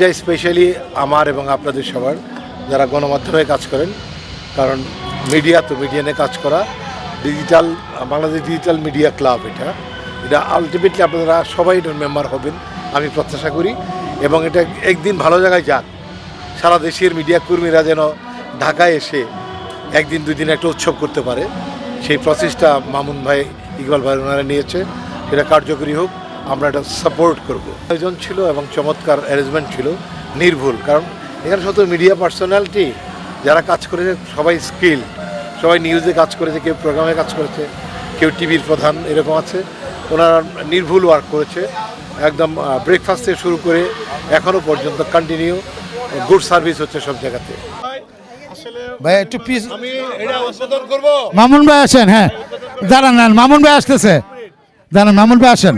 এটা স্পেশালি আমার এবং আপনাদের সবার যারা গণমাধ্যমে কাজ করেন, কারণ মিডিয়া তো মিডিয়া নিয়ে কাজ করা digital Bangladesh digital media club এটা। এটা আলটিমেটলি আপনারা সবাই এটার মেম্বার হবেন, আমি প্রত্যাশা করি। এবং এটা একদিন ভালো জায়গায় যাক, সারা দেশের মিডিয়া কর্মীরা যেন ঢাকায় এসে একদিন দুই দিন একটা উৎসব করতে পারে। সেই প্রসেসটা মামুন ভাই ইকবাল ভাই ওনারা নিয়েছে, সেটা কার্যকরী হোক। আমরা এটা সাপোর্ট করব। আয়োজন ছিল এবং চমৎকার অ্যারেঞ্জমেন্ট ছিল নির্ভুল। কারণ এখানে শুধু মিডিয়া পার্সোনালিটি যারা কাজ করেছে সবাই স্কিল সবাই নিউজে কাজ করেছে কেউ প্রোগ্রামে কাজ করেছে কেউ টিভির প্রধান এরকম আছে। ওনারা নির্ভুল ওয়ার্ক করেছে। একদম ব্রেকফাস্ট থেকে শুরু করে এখনও পর্যন্ত কন্টিনিউ গুড সার্ভিস হচ্ছে সব জায়গাতে। ভাই একটু পিস আমি এটা মামুন ভাই আসেন হ্যাঁ। দাঁড়ান না মামুন ভাই আসতেছে। দাঁড়ান মামুন ভাই আসেন।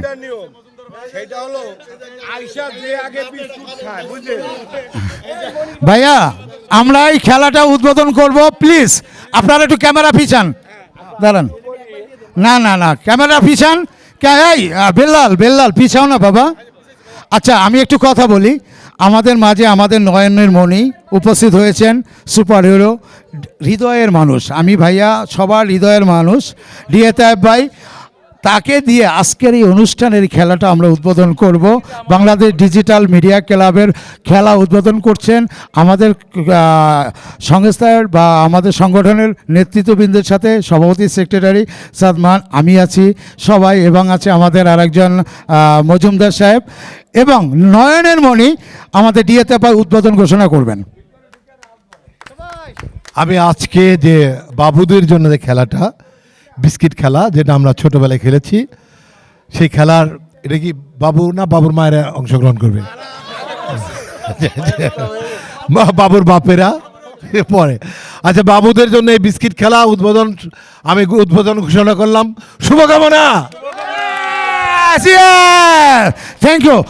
ভাইয়া, আমরা এই খেলাটা উদ্বোধন করব প্লিজ আপনারা একটু ক্যামেরা পিছান দাঁড়ান। না না না, ক্যামেরা পিছান এই বেল্লাল বেল্লাল, পিছাও না বাবা। আচ্ছা আমি একটু কথা বলি। আমাদের মাঝে আমাদের নয়নের মণি উপস্থিত হয়েছেন সুপার হিরো হৃদয়ের মানুষ। আমি ভাইয়া সবার হৃদয়ের মানুষ। ডিএ তায়েব ভাই তাকে দিয়ে আজকের এই অনুষ্ঠানের খেলাটা আমরা উদ্বোধন করব। বাংলাদেশ ডিজিটাল মিডিয়া ক্লাবের খেলা উদ্বোধন করছেন আমাদের সংস্থার বা আমাদের সংগঠনের নেতৃত্ববৃন্দের সাথে সভাপতি সেক্রেটারি সাদমান, আমি আছি, সবাই এবং আছে আমাদের আরেকজন মজুমদার সাহেব এবং নয়নের মণি আমাদের ডিএতে উদ্বোধন ঘোষণা করবেন। আমি আজকে যে বাবুদের জন্য যে খেলাটা বিস্কিট খেলা, যেটা আমরা ছোটবেলায় খেলেছি। সেই খেলার, এটা কি বাবু না বাবুর মায়েরা অংশগ্রহণ করবে? বাবুর বাপেরা পরে। আচ্ছা বাবুদের জন্য এই বিস্কিট খেলা, উদ্বোধন, আমি উদ্বোধন ঘোষণা করলাম। শুভকামনা! Thank you